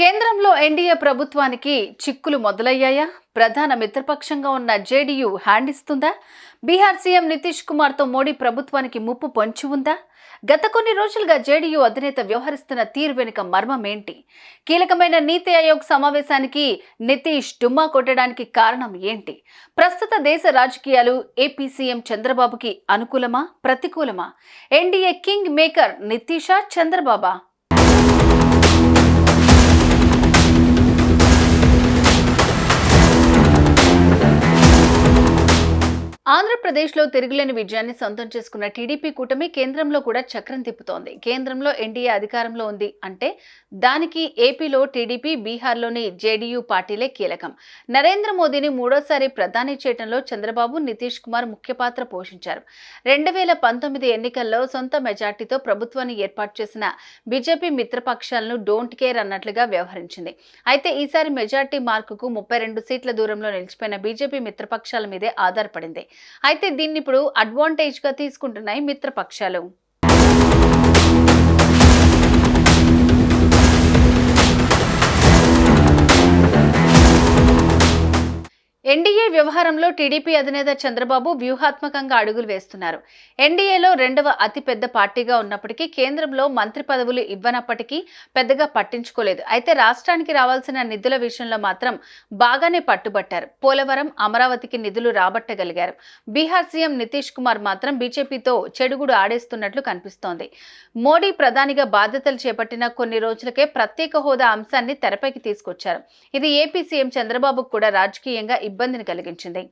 కేంద్రంలో ఎన్డీఏ ప్రభుత్వానికి చిక్కులు మొదలయ్యాయా? ప్రధాన మిత్రపక్షంగా ఉన్న జేడీయూ హ్యాండ్ ఇస్తుందా బీహార్ సీఎం నితీష్ కుమార్తో మోడీ ప్రభుత్వానికి ముప్పు పొంచి ఉందా? గత కొన్ని రోజులుగా జేడీయూ అధినేత వ్యవహరిస్తున్న తీరు వెనుక మర్మం ఏంటి? కీలకమైన నీతి ఆయోగ్ సమావేశానికి నితీష్ డుమ్మా కొట్టడానికి కారణం ఏంటి? ప్రస్తుత దేశ రాజకీయాలు ఏపీ సీఎం చంద్రబాబుకి అనుకూలమా? ప్రతికూలమా? ఎన్డీఏ కింగ్ మేకర్ నితీషా చంద్రబాబా ఆంధ్రప్రదేశ్లో తిరుగులేని విజయాన్ని సొంతం చేసుకున్న టీడీపీ కూటమి కేంద్రంలో కూడా చక్రం తిప్పుతోంది. కేంద్రంలో ఎన్డీఏ అధికారంలో ఉంది అంటే దానికి ఏపీలో టీడీపీ బీహార్లోని జేడీయూ పార్టీలే కీలకం. నరేంద్ర మోదీని మూడోసారి ప్రధాని చేయడంలో చంద్రబాబు నితీష్ కుమార్ ముఖ్య పాత్ర పోషించారు. రెండు వేల పంతొమ్మిది ఎన్నికల్లో సొంత మెజార్టీతో ప్రభుత్వాన్ని ఏర్పాటు చేసిన బీజేపీ మిత్రపక్షాలను డోంట్ కేర్ అన్నట్లుగా వ్యవహరించింది. అయితే ఈసారి మెజార్టీ మార్కుకు ముప్పై రెండు సీట్ల దూరంలో నిలిచిపోయిన బీజేపీ మిత్రపక్షాల మీదే ఆధారపడింది. అయితే దీన్ని ఇప్పుడు అడ్వాంటేజ్గా తీసుకుంటున్నాయి మిత్రపక్షాలు. ఎన్డీఏ వ్యవహారంలో టీడీపీ అధినేత చంద్రబాబు వ్యూహాత్మకంగా అడుగులు వేస్తున్నారు. ఎన్డీఏలో రెండవ అతిపెద్ద పార్టీగా ఉన్నప్పటికీ కేంద్రంలో మంత్రి పదవులు ఇవ్వనప్పటికీ పెద్దగా పట్టించుకోలేదు. అయితే రాష్ట్రానికి రావాల్సిన నిధుల విషయంలో మాత్రం బాగానే పట్టుబట్టారు. పోలవరం అమరావతికి నిధులు రాబట్టగలిగారు. బీహార్ సీఎం నితీష్ కుమార్ మాత్రం బీజేపీతో చెడుగుడు ఆడేస్తున్నట్లు కనిపిస్తోంది. మోడీ ప్రధానిగా బాధ్యతలు చేపట్టిన కొన్ని రోజులకే ప్రత్యేక హోదా అంశాన్ని తెరపైకి తీసుకొచ్చారు. ఇది ఏపీ సీఎం చంద్రబాబుకు కూడా రాజకీయంగా ఇబ్బందిని కలిగించింది.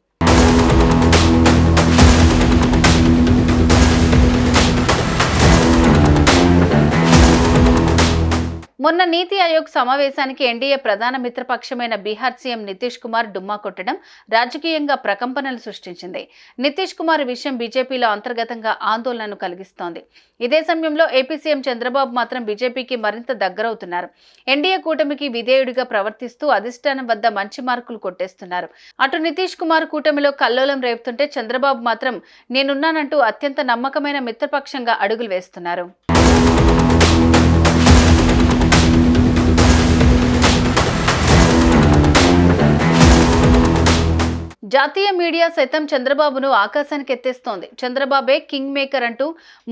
మొన్న నీతి ఆయోగ్ సమావేశానికి ఎన్డీఏ ప్రధాన మిత్రపక్షమైన బీహార్ సీఎం నితీష్ కుమార్ డుమ్మా కొట్టడం రాజకీయంగా ప్రకంపనలు సృష్టించింది. నితీష్ కుమార్ విషయం బీజేపీలో అంతర్గతంగా ఆందోళనను కలిగిస్తోంది. ఇదే సమయంలో ఏపీ సీఎం చంద్రబాబు మాత్రం బీజేపీకి మరింత దగ్గరవుతున్నారు. ఎన్డీఏ కూటమికి విధేయుడిగా ప్రవర్తిస్తూ అధిష్టానం వద్ద మంచి మార్కులు కొట్టేస్తున్నారు. అటు నితీష్ కుమార్ కూటమిలో కల్లోలం రేపుతుంటే చంద్రబాబు మాత్రం నేనున్నానంటూ అత్యంత నమ్మకమైన మిత్రపక్షంగా అడుగులు వేస్తున్నారు. జాతీయ మీడియా సైతం చంద్రబాబును ఆకాశానికి ఎత్తేస్తోంది. చంద్రబాబే కింగ్ మేకర్ అంటూ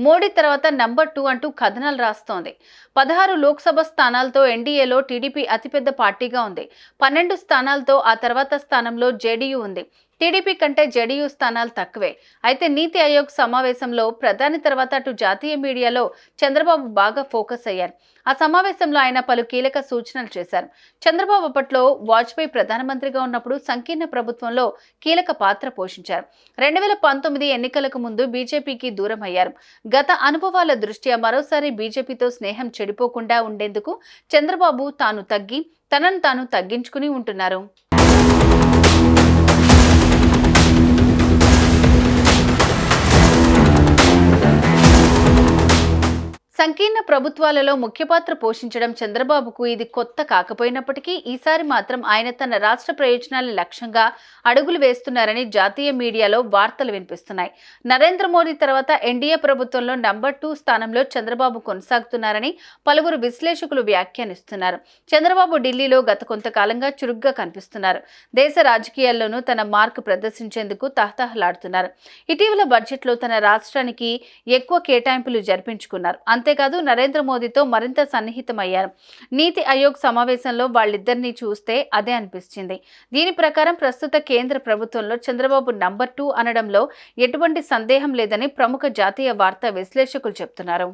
మోడీ తర్వాత నంబర్ టూ అంటూ కథనాలు రాస్తోంది. పదహారు లోక్సభ స్థానాలతో ఎన్డీఏలో టీడీపీ అతిపెద్ద పార్టీగా ఉంది. పన్నెండు స్థానాలతో ఆ తర్వాత స్థానంలో జేడీయూ ఉంది. టీడీపీ కంటే జేడీయూ స్థానాలు తక్కువే. అయితే నీతి ఆయోగ్ సమావేశంలో ప్రధాని తర్వాత అటు జాతీయ మీడియాలో చంద్రబాబు బాగా ఫోకస్ అయ్యారు. ఆ సమావేశంలో ఆయన పలు కీలక సూచనలు చేశారు. చంద్రబాబు అప్పట్లో వాజ్పేయి ప్రధానమంత్రిగా ఉన్నప్పుడు సంకీర్ణ ప్రభుత్వంలో కీలక పాత్ర పోషించారు. రెండు వేల పంతొమ్మిది ఎన్నికలకు ముందు బీజేపీకి దూరం అయ్యారు గత అనుభవాల దృష్ట్యా మరోసారి బీజేపీతో స్నేహం చెడిపోకుండా ఉండేందుకు చంద్రబాబు తాను తగ్గి తనను తాను తగ్గించుకుని ఉంటున్నారు. సంకీర్ణ ప్రభుత్వాలలో ముఖ్య పాత్ర పోషించడం చంద్రబాబుకు ఇది కొత్త కాకపోయినప్పటికీ ఈసారి మాత్రం ఆయన తన రాష్ట్ర ప్రయోజనాల లక్ష్యంగా అడుగులు వేస్తున్నారని జాతీయ మీడియాలో వార్తలు వినిపిస్తున్నాయి. నరేంద్ర మోదీ తర్వాత ఎన్డీఏ ప్రభుత్వంలో నంబర్ టూ స్థానంలో చంద్రబాబు కొనసాగుతున్నారని పలువురు విశ్లేషకులు వ్యాఖ్యానిస్తున్నారు. చంద్రబాబు ఢిల్లీలో గత కొంతకాలంగా చురుగ్గా కనిపిస్తున్నారు. దేశ రాజకీయాల్లోనూ తన మార్కు ప్రదర్శించేందుకు తహతహలాడుతున్నారు. ఇటీవల బడ్జెట్లో తన రాష్ట్రానికి ఎక్కువ కేటాయింపులు జరిపించుకున్నారు. అంతే అంతేకాదు నరేంద్ర మోదీతో మరింత సన్నిహితమయ్యారు. నీతి ఆయోగ్ సమావేశంలో వాళ్ళిద్దరినీ చూస్తే అదే అనిపించింది. దీని ప్రకారం ప్రస్తుత కేంద్ర ప్రభుత్వంలో చంద్రబాబు నంబర్ టూ అనడంలో ఎటువంటి సందేహం లేదని ప్రముఖ జాతీయ వార్తా విశ్లేషకులు చెబుతున్నారు